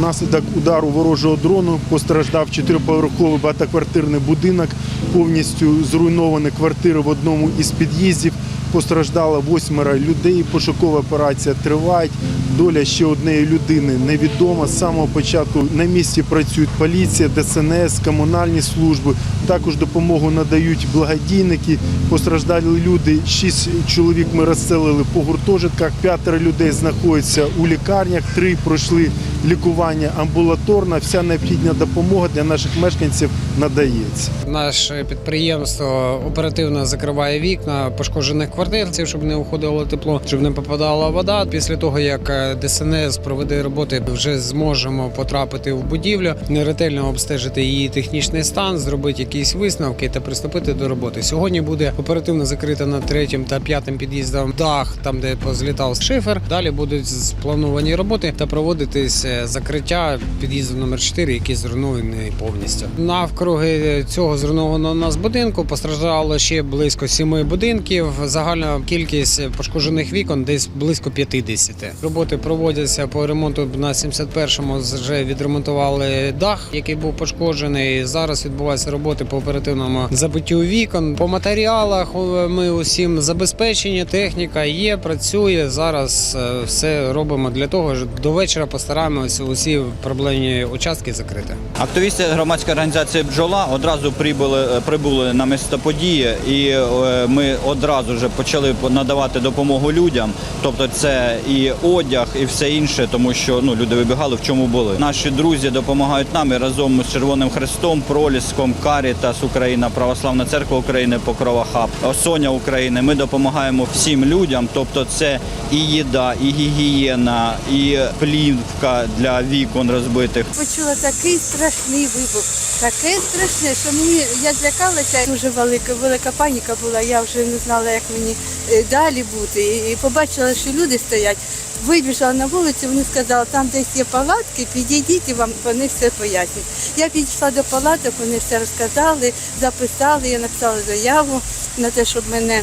Внаслідок удару ворожого дрону постраждав чотириповерховий багатоквартирний будинок, повністю зруйновані квартири в одному із під'їздів. Постраждало восьмеро людей. Пошукова операція триває. Доля ще однієї людини невідома. З самого початку на місці працюють поліція, ДСНС, комунальні служби. Також допомогу надають благодійники. Постраждалі люди. Шість чоловік ми розселили по гуртожитках. П'ятеро людей знаходяться у лікарнях. Три пройшли лікування амбулаторно. Вся необхідна допомога для наших мешканців надається. Наше підприємство оперативно закриває вікна пошкоджених квартир, щоб не уходило тепло, щоб не попадала вода. Після того як е, ДСНС проведе роботи, вже зможемо потрапити в будівлю, неретельно обстежити її технічний стан, зробити якісь висновки та приступити до роботи. Сьогодні буде оперативно закрита на третім та п'ятим під'їздам дах, там де позлітав шифер. Далі будуть сплановані роботи та проводитись е, закриття під'їзду номер 4, який зруйнований повністю. Навкруги цього зруйнованого нас будинку постраждало ще близько сіми будинків. Загальна кількість пошкоджених вікон десь близько 50. Роботи проводяться по ремонту на 71-му вже відремонтували дах, який був пошкоджений. Зараз відбуваються роботи по оперативному забиттю вікон. По матеріалах е, ми усім забезпечені. Техніка є, працює. Зараз е, все робимо для того, що до вечора постараємося усі проблемні участки закрити. Активісти громадської організації Бджола одразу прибули, прибули на місце події, і е, ми одразу вже почали надавати допомогу людям. Тобто, це і одяг, і все інше, тому що ну люди вибігали в чому були. Наші друзі допомагають нам і разом з Червоним Хрестом, Проліском, Карітас Україна, Православна Церква України, Покрова Хаб, Соня України. Ми допомагаємо всім людям. Тобто, це і їда, і гігієна, і плівка для вікон розбитих. Почула такий страшний вибух, таке страшне, що мені я злякалася. Дуже велика велика паніка була. Я вже не знала, як мені е, далі бути. І, побачила, що люди стоять. Вибіжала на вулицю, вони сказали, там десь є палатки, підійдіть і вам вони все пояснять. Я підійшла до палаток, вони все розказали, записали, я написала заяву на те, щоб мене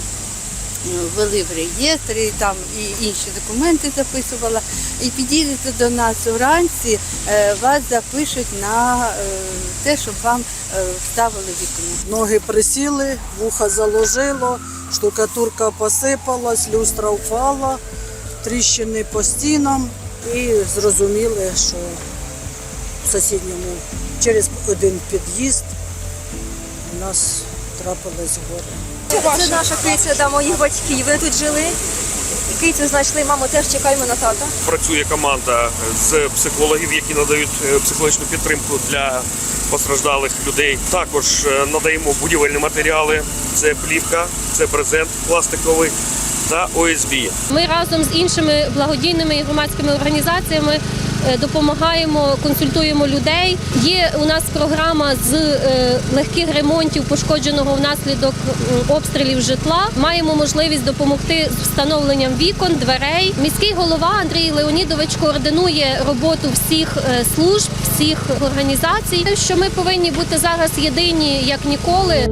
ввели в реєстр, і там і інші документи записувала. І підійдете до нас вранці, е, вас запишуть на е, те, щоб вам е, вставили вікно. Ноги присіли, вуха заложило, штукатурка посипалась, люстра впала, тріщини по стінам і зрозуміли, що в сусідньому через один під'їзд у нас трапилось горе. Це наша киця да, моїх батьків. Вони тут жили. І кицю знайшли, маму теж чекаємо на тата. працює команда з психологів, які надають е, психологічну підтримку для постраждалих людей. Також е, надаємо будівельні матеріали: це плівка, це брезент пластиковий та ОСБ. Ми разом з іншими благодійними і громадськими організаціями допомагаємо, консультуємо людей. Є у нас програма з е, легких ремонтів пошкодженого внаслідок обстрілів житла. Маємо можливість допомогти з встановленням вікон, дверей. Міський голова Андрій Леонідович координує роботу всіх е, служб, всіх організацій. Що ми повинні бути зараз єдині як ніколи.